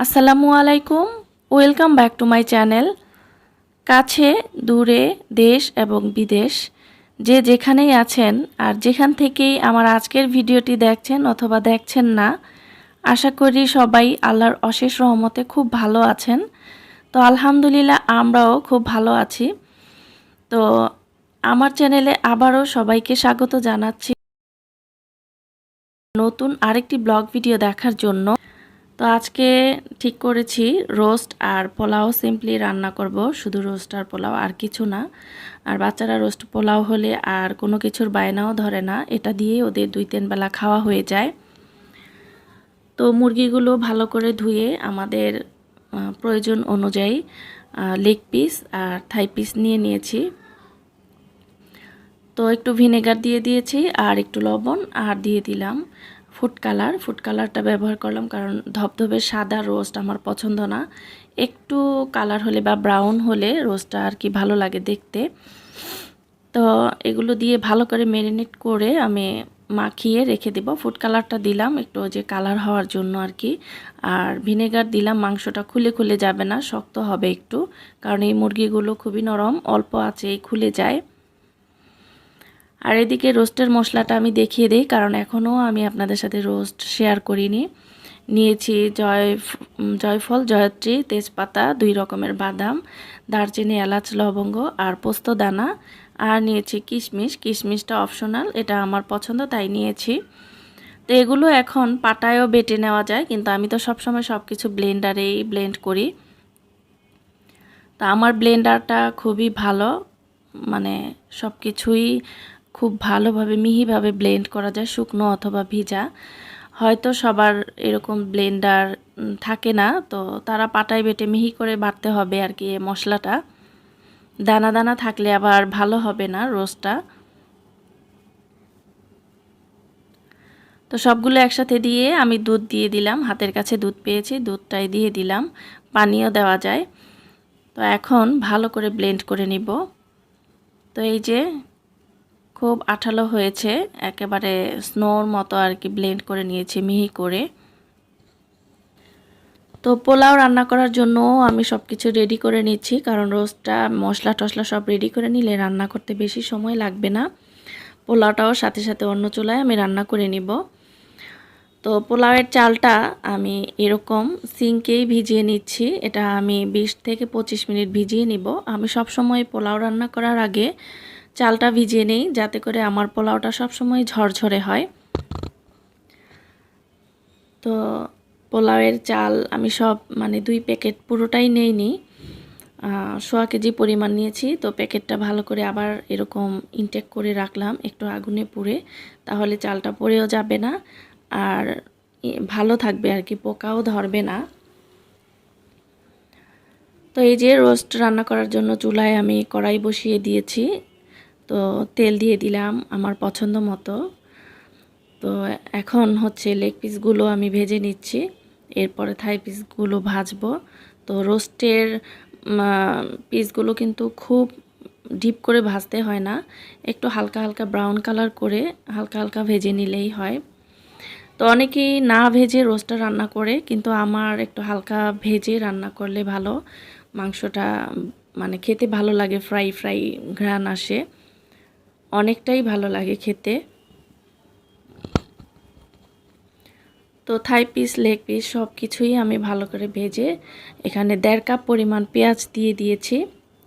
আসসালামু আলাইকুম। Welcome back to my channel কাছে, দূরে, দেশ এবং বিদেশ। যে যেখানেই আছেন আর যেখান থেকেই আমার আজকের ভিডিওটি দেখছেন অথবা দেখছেন না, আশা করি সবাই আল্লাহর অশেষ রহমতে খুব ভালো আছেন। তো আলহামদুলিল্লাহ আমরাও খুব ভালো আছি। তো আমার চ্যানেলে আবারও সবাইকে স্বাগত জানাচ্ছি নতুন আরেকটি ব্লগ ভিডিও দেখার জন্য। তো আজকে ঠিক করেছি রোস্ট আর পোলাও সিম্পলি রান্না করব, শুধু রোস্ট আর পোলাও আর কিছু না। আর বাচ্চারা রোস্ট পোলাও হলে আর কোনো কিছুর বায়নাও ধরে না, এটা দিয়ে ওদের দুই তিন বেলা খাওয়া হয়ে যায়। তো মুরগিগুলো ভালো করে ধুয়ে আমাদের প্রয়োজন অনুযায়ী লেগ পিস আর থাই পিস নিয়ে নিয়েছি। তো একটু ভিনেগার দিয়ে দিয়েছি আর একটু লবণ আর দিয়ে দিলাম। ফুড কালার ফুড কালারটা ব্যবহার করলাম কারণ ধবধবে সাদা রোস্ট আমার পছন্দ না। একটু কালার হলে বা ব্রাউন হলে রোস্টটা আর কি ভালো লাগে দেখতে। তো এগুলো দিয়ে ভালো করে ম্যারিনেট করে আমি মাখিয়ে রেখে দেব। ফুড কালারটা দিলাম একটু যে কালার হওয়ার জন্য আর কি। আর ভিনেগার দিলাম, মাংসটা খুলে খুলে যাবে না, শক্ত হবে একটু। কারণ এই মুরগিগুলো খুবই নরম, অল্প আছে খুলে যায়। আর এদিকে রোস্টের মশলাটা আমি দেখিয়ে দিই, কারণ এখনও আমি আপনাদের সাথে রোস্ট শেয়ার করিনি। নিয়েছি জয় জয়ফল, জয়ত্রী, তেজপাতা, দুই রকমের বাদাম, দারচিনি, এলাচ, লবঙ্গ আর পোস্ত দানা। আর নিয়েছি কিশমিশ, কিশমিশটা অপশনাল, এটা আমার পছন্দ, তাই নিয়েছি। তো এগুলো এখন পাটায়ও বেটে নেওয়া যায়, কিন্তু আমি তো সবসময় সব কিছু ব্লেন্ডারেই ব্লেন্ড করি। তা আমার ব্লেন্ডারটা খুবই ভালো মানে সব কিছুই খুব ভালোভাবে মিহিভাবে ব্লেন্ড করা যায়, শুকনো অথবা ভিজা। হয়তো সবার এরকম ব্লেন্ডার থাকে না, তো তারা পাটায় বেটে মিহি করে বাটতে হবে আর কি মশলাটা। দানা দানা থাকলে আবার ভালো হবে না রোস্টটা। তো সবগুলো একসাথে দিয়ে আমি দুধ দিয়ে দিলাম, হাতের কাছে দুধ পেয়েছি, দুধটাই দিয়ে দিলাম, পানিও দেওয়া যায়। তো এখন ভালো করে ব্লেন্ড করে নিব। তো এই যে খুব আঠালো হয়েছে, একেবারে স্নোর মতো আর কি ব্লেন্ড করে নিয়েছি, মিহি করে। তো পোলাও রান্না করার জন্য আমি সব কিছু রেডি করে নিচ্ছি, কারণ রোস্টটা, মশলা টশলা সব রেডি করে নিলে রান্না করতে বেশি সময় লাগবে না। পোলাওটাও সাথে সাথে অন্য চুলায় আমি রান্না করে নিব। তো পোলাওয়ের চালটা আমি এরকম সিঙ্কেই ভিজিয়ে নিচ্ছি, এটা আমি বিশ থেকে পঁচিশ মিনিট ভিজিয়ে নিব। আমি সব সময় পোলাও রান্না করার আগে চালটা ভিজিয়ে নেই, যাতে করে আমার পোলাওটা সবসময় ঝরঝরে হয়। তো পোলাওয়ের চাল আমি সব মানে দুই প্যাকেট পুরোটাই নেই নি সোয়া কেজি পরিমাণ নিয়েছি, তো প্যাকেটটা ভালো করে আবার এরকম ইনটেক করে রাখলাম, একটু আগুনে পুড়ে, তাহলে চালটা পড়েও যাবে না, আর ভালো থাকবে আর কি, পোকাও ধরবে না। তো এই যে রোস্ট রান্না করার জন্য চুলায় আমি কড়াই বসিয়ে দিয়েছি তো তেল দিয়ে দিলাম আমার পছন্দ মতো। তো এখন হচ্ছে লেগ পিসগুলো আমি ভেজে নিচ্ছি। এরপরে থাই পিসগুলো ভাজবো। তো রোস্টের পিসগুলো কিন্তু খুব ডিপ করে ভাজতে হয় না। একটু হালকা হালকা ব্রাউন কালার করে হালকা হালকা ভেজে নিলেই হয়। তো অনেকেই না ভেজে রোস্টটা রান্না করে, কিন্তু আমার একটু হালকা ভেজে রান্না করলে ভালো। মাংসটা মানে খেতে ভালো লাগে ফ্রাই ফ্রাই ঘ্রাণ আসে। অনেকটাই ভালো লাগে খেতে। তো থাই পিস, লেগ পিস সব কিছুই আমি ভালো করে ভেজে এখানে দেড় কাপ পরিমাণ পেঁয়াজ দিয়ে দিয়েছি।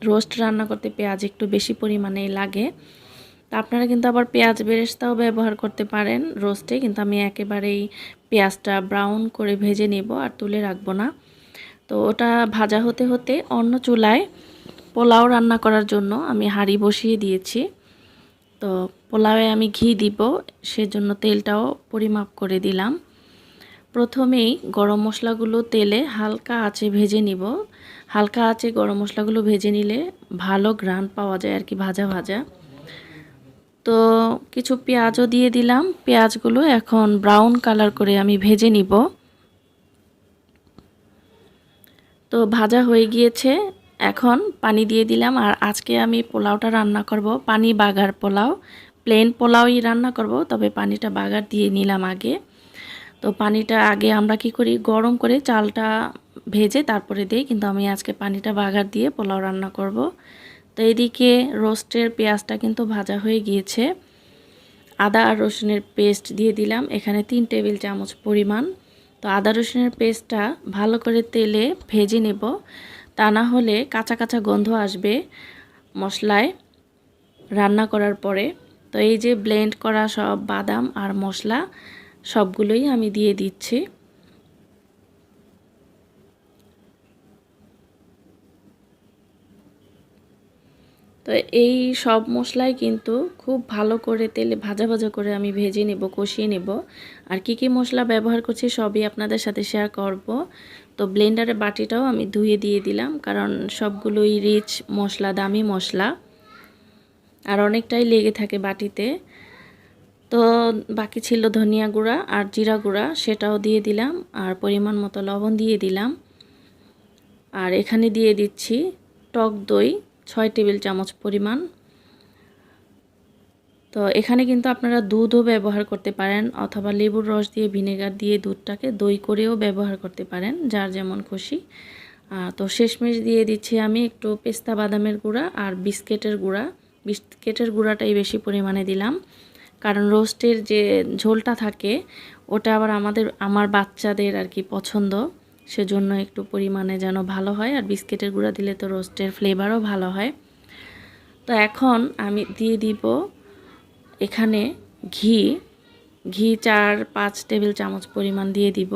রোস্ট রান্না করতে পেঁয়াজ একটু বেশি পরিমাণেই লাগে। তা আপনারা কিন্তু আবার পেঁয়াজ বেরেস্তাও ব্যবহার করতে পারেন রোস্টে, কিন্তু আমি একেবারেই পেঁয়াজটা ব্রাউন করে ভেজে নেব আর তুলে রাখব না। তো ওটা ভাজা হতে হতে অন্য চুলায় পোলাও রান্না করার জন্য আমি হাঁড়ি বসিয়ে দিয়েছি। তো পোলাওয়ে আমি ঘি দিব, সেজন্য তেলটাও পরিমাপ করে দিলাম। প্রথমেই গরম মশলাগুলো তেলে হালকা আঁচে ভেজে নিব। হালকা আঁচে গরম মশলাগুলো ভেজে নিলে ভালো গ্রান পাওয়া যায় আর কি, ভাজা ভাজা। তো কিছু পেঁয়াজও দিয়ে দিলাম। পেঁয়াজগুলো এখন ব্রাউন কালার করে আমি ভেজে নিব। তো ভাজা হয়ে গিয়েছে। এখন পানি দিয়ে দিলাম আর আজকে আমি পোলাওটা রান্না করব। পানি বাগার পোলাও প্লেন পোলাওই রান্না করব, তবে পানিটা বাগার দিয়ে নিলাম আগে। তো পানিটা আগে আমরা কি করি, গরম করে চালটা ভেজে তারপরে দিই, কিন্তু আমি আজকে পানিটা বাগার দিয়ে পোলাও রান্না করব। তো এদিকে রোস্টের পেঁয়াজটা কিন্তু ভাজা হয়ে গিয়েছে। আদা আর রসুনের পেস্ট দিয়ে দিলাম, এখানে তিন টেবিল চামচ পরিমাণ। তো আদা রসুনের পেস্টটা ভালো করে তেলে ভেজে নেব। তা না হলে কাঁচা কাঁচা গন্ধ আসবে মশলায় রান্না করার পরে। তো এই যে ব্লেন্ড করা সব বাদাম আর মশলা, সবগুলোই আমি দিয়ে দিচ্ছি। তো এই সব মশলাই কিন্তু খুব ভালো করে তেলে ভাজা ভাজা করে আমি ভেজে নেব, কষিয়ে নেব। আর কি কি মশলা ব্যবহার করছি সবই আপনাদের সাথে শেয়ার করব। তো ব্লেন্ডারের বাটিটাও আমি ধুয়ে দিয়ে দিলাম, কারণ সবগুলোই রিচ মশলা, দামি মশলা। আর অনেকটাই লেগে থাকে বাটিতে। তো বাকি ছিল ধনিয়া গুঁড়া আর জিরা গুঁড়া, সেটাও দিয়ে দিলাম। আর পরিমাণ মতো লবণ দিয়ে দিলাম। আর এখানে দিয়ে দিচ্ছি টক দই। ছয় টেবিল চামচ পরিমাণ। তো এখানে কিন্তু আপনারা দুধও ব্যবহার করতে পারেন অথবা লেবুর রস দিয়ে ভিনেগার দিয়ে দুধটাকে দই করেও ব্যবহার করতে পারেন, যার যেমন খুশি। তো শেষমেশ দিয়ে দিচ্ছি আমি একটু পেস্তা বাদামের গুঁড়া আর বিস্কেটের গুঁড়া। বিস্কেটের গুঁড়াটাই বেশি পরিমাণে দিলাম। কারণ রোস্টের যে ঝোলটা থাকে, ওটা আবার আমাদের, আমার বাচ্চাদের আর কি পছন্দ। সেজন্য একটু পরিমাণে যেন ভালো হয়। আর বিস্কিটের গুঁড়া দিলে তো রোস্টের ফ্লেভারও ভালো হয়। তো এখন আমি দিয়ে দিব এখানে ঘি। ঘি চার, পাঁচ টেবিল চামচ পরিমাণ দিয়ে দিব।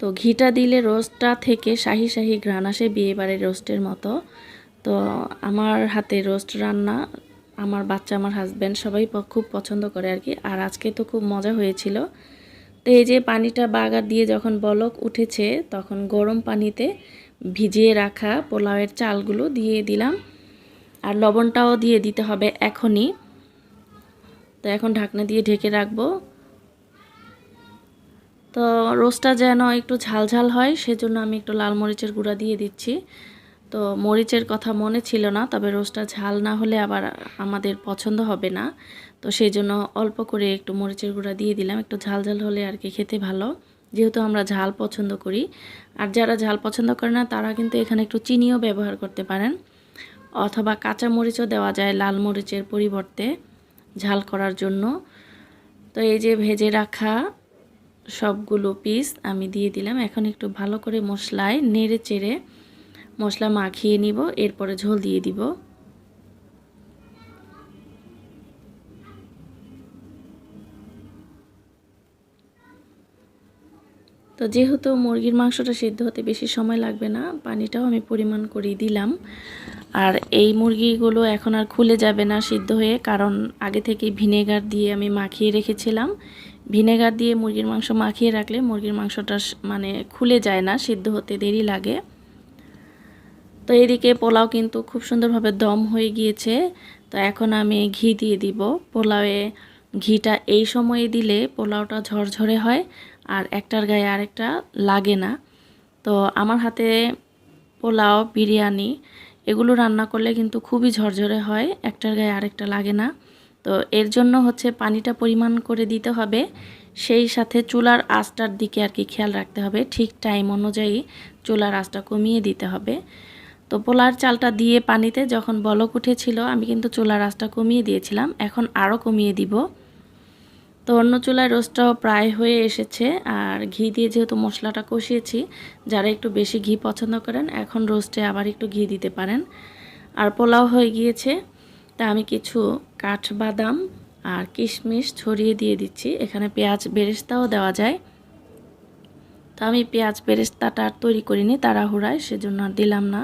তো ঘিটা দিলে রোস্টটা থেকে শাহি শাহি ঘ্রাণ আসে বিয়েবাড়ির রোস্টের মতো। তো আমার হাতে রোস্ট রান্না আমার বাচ্চা, আমার হাজব্যান্ড সবাই খুব পছন্দ করে আর কি। আর আজকে তো খুব মজা হয়েছিল। তো এই যে পানিটা বাগার দিয়ে যখন বলক উঠেছে, তখন গরম পানিতে ভিজিয়ে রাখা পোলাওয়ের চালগুলো দিয়ে দিলাম। আর লবণটাও দিয়ে দিতে হবে এখনই। তো এখন ঢাকনা দিয়ে ঢেকে রাখব। তো রোস্টটা যেন একটু ঝালঝাল হয়, সেজন্য আমি একটু লাল মরিচের গুঁড়া দিয়ে দিচ্ছি। তো মরিচের কথা মনে ছিল না, তবে রোস্টটা ঝাল না হলে আবার আমাদের পছন্দ হবে না। তো সেই জন্য অল্প করে একটু মরিচের গুঁড়া দিয়ে দিলাম, একটু ঝাল ঝাল হলে আর কি খেতে ভালো। যেহেতু আমরা ঝাল পছন্দ করি, আর যারা ঝাল পছন্দ করে না, তারা কিন্তু এখানে একটু চিনিও ব্যবহার করতে পারেন। অথবা কাঁচা মরিচও দেওয়া যায় লাল মরিচের পরিবর্তে ঝাল করার জন্য। তো এই যে ভেজে রাখা সবগুলো পিস আমি দিয়ে দিলাম। এখন একটু ভালো করে মশলায় নেড়ে চেড়ে মশলা মাখিয়ে নিব, এরপরে ঝোল দিয়ে দিব। তো যেহেতু মুরগির মাংসটা সিদ্ধ হতে বেশি সময় লাগবে না, পানিটাও আমি পরিমাণ করে দিলাম। আর এই মুরগিগুলো এখন আর খুলে যাবে না সিদ্ধ হয়ে, কারণ আগে থেকে ভিনেগার দিয়ে আমি মাখিয়ে রেখেছিলাম। ভিনেগার দিয়ে মুরগির মাংস মাখিয়ে রাখলে মুরগির মাংসটা মানে খুলে যায় না, সিদ্ধ হতে দেরি লাগে। তো এদিকে পোলাও কিন্তু খুব সুন্দরভাবে দম হয়ে গিয়েছে। তো এখন আমি ঘি দিয়ে দিব। পোলাওয়ে ঘিটা এই সময়ে দিলে পোলাওটা ঝরঝরে হয় আর একটার গায়ে আরেকটা লাগে না। তো আমার হাতে পোলাও, বিরিয়ানি এগুলো রান্না করলে কিন্তু খুবই ঝরঝরে হয়, একটার গায়ে আরেকটা লাগে না। তো এর জন্য হচ্ছে পানিটা পরিমাণ করে দিতে হবে। সেই সাথে চুলার আঁচটার দিকে আর কি খেয়াল রাখতে হবে। ঠিক টাইম অনুযায়ী চুলার আঁচটা কমিয়ে দিতে হবে। তো পোলার চালটা দিয়ে পানিতে যখন বলক উঠেছিল, আমি কিন্তু চুলার আঁচটা কমিয়ে দিয়েছিলাম। এখন আরও কমিয়ে দিব। তো অন্য চুলায় রোস্টটাও প্রায় হয়ে এসেছে। আর ঘি দিয়ে যেহেতু মশলাটা কষিয়েছি, যারা একটু বেশি ঘি পছন্দ করেন, এখন রোস্টে আবার একটু ঘি দিতে পারেন। আর পোলাও হয়ে গিয়েছে। তা আমি কিছু কাঠবাদাম আর কিশমিশ ছড়িয়ে দিয়ে দিচ্ছি। এখানে পেঁয়াজ বেরেস্তাও দেওয়া যায়। তো আমি পেঁয়াজ বেরেস্তাটা আর তৈরি করিনি, তাড়াহুড়ায়, সেজন্য দিলাম না।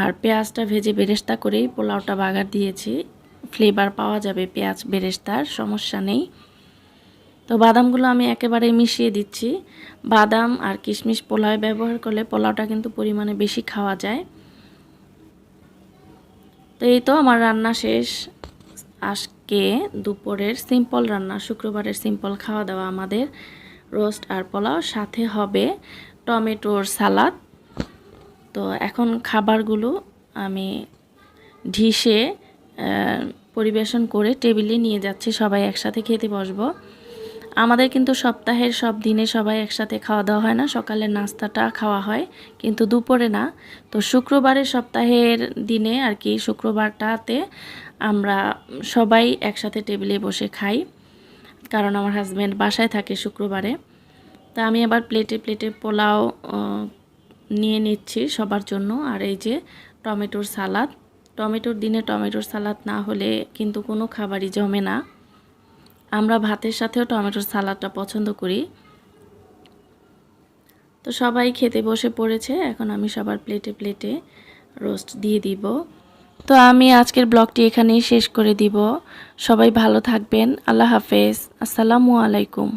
আর পেঁয়াজটা ভেজে বেরেস্তা করেই পোলাওটা বাগার দিয়েছি। ফ্লেভার পাওয়া যাবে পেঁয়াজ বেরেস্তার, সমস্যা নেই। তো বাদামগুলো আমি একেবারে মিশিয়ে দিচ্ছি। বাদাম আর কিশমিশ পোলাও ব্যবহার করলে পোলাওটা কিন্তু পরিমাণে বেশি খাওয়া যায়। তো এই তো আমার রান্না শেষ। আজকে দুপুরের সিম্পল রান্না, শুক্রবারের সিম্পল খাওয়া দাওয়া আমাদের। রোস্ট আর পোলাও, সাথে হবে টমেটোর সালাদ। তো এখন খাবারগুলো আমি ঢিসে পরিবেশন করে টেবিলে নিয়ে যাচ্ছি, সবাই একসাথে খেতে বসবো। আমাদের কিন্তু সপ্তাহের সব দিনে সবাই একসাথে খাওয়া দাওয়া হয় না, সকালের নাস্তাটা খাওয়া হয়, কিন্তু দুপুরে না। তো শুক্রবারের সপ্তাহের দিনে আর কি, শুক্রবারটাতে আমরা সবাই একসাথে টেবিলে বসে খাই, কারণ আমার হাজব্যান্ড বাসায় থাকে শুক্রবারে। তা আমি আবার প্লেটে প্লেটে পোলাও নিয়ে নিচ্ছি সবার জন্য। আর এই যে টমেটোর সালাদ। টমেটোর দিনে টমেটোর সালাদ না হলে কিন্তু কোনো খাবারই জমে না। আমরা ভাতের সাথেও টমেটোর সালাদটা পছন্দ করি। তো সবাই খেতে বসে পড়েছে। এখন আমি সবার প্লেটে প্লেটে রোস্ট দিয়ে দিব। তো আমি আজকের ব্লগটি এখানেই শেষ করে দিব। সবাই ভালো থাকবেন। আল্লাহ হাফেজ। আসসালামু আলাইকুম।